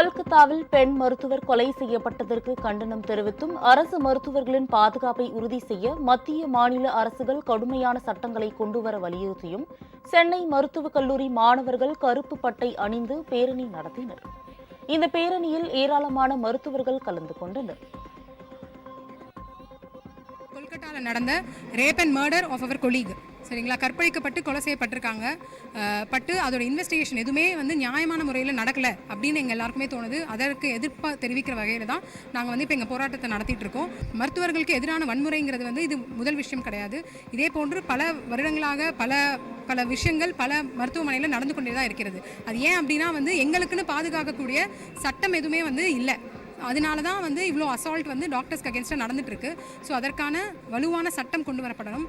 கொல்கத்தாவில் பெண் மருத்துவர் கொலை செய்யப்பட்டதற்கு கண்டனம் தெரிவித்தும் அரசு மருத்துவர்களின் பாதுகாப்பை உறுதி செய்ய மத்திய மாநில அரசுகள் கடுமையான சட்டங்களை கொண்டுவர வலியுறுத்தியும் சென்னை மருத்துவக் கல்லூரி மாணவர்கள் கருப்பு பட்டை அணிந்து பேரணி நடத்தினர். இந்த பேரணியில் ஏராளமான மருத்துவர்கள் கலந்து கொண்டனர். கொல்கட்டாவில் நடந்த ரேப் அண்ட் மர்டர் ஆஃப் அவர் கொலீக் சரிங்களா? கற்பழிக்கப்பட்டு கொலை செய்யப்பட்டிருக்காங்க. பட்டு அதோட இன்வெஸ்டிகேஷன் எதுவுமே வந்து நியாயமான முறையில் நடக்கலை அப்படின்னு எங்கள் எல்லாருக்குமே தோணுது. அதற்கு எதிர்ப்பாக தெரிவிக்கிற வகையில் தான் நாங்கள் வந்து இப்போ எங்கள் போராட்டத்தை நடத்திட்டு இருக்கோம். மருத்துவர்களுக்கு எதிரான வன்முறைங்கிறது வந்து இது முதல் விஷயம் கிடையாது. இதே போன்று பல வருடங்களாக பல பல விஷயங்கள் பல மருத்துவமனையில் நடந்து கொண்டே தான் இருக்கிறது. அது ஏன் அப்படின்னா வந்து எங்களுக்குன்னு பாதுகாக்கக்கூடிய சட்டம் எதுவுமே வந்து இல்லை. அதனால தான் வந்து இவ்வளோ அசால்ட் வந்து டாக்டர்ஸ்க்கு அகேன்ஸ்டாக நடந்துட்டு இருக்கு. ஸோ அதற்கான வலுவான சட்டம் கொண்டு வரப்படணும்.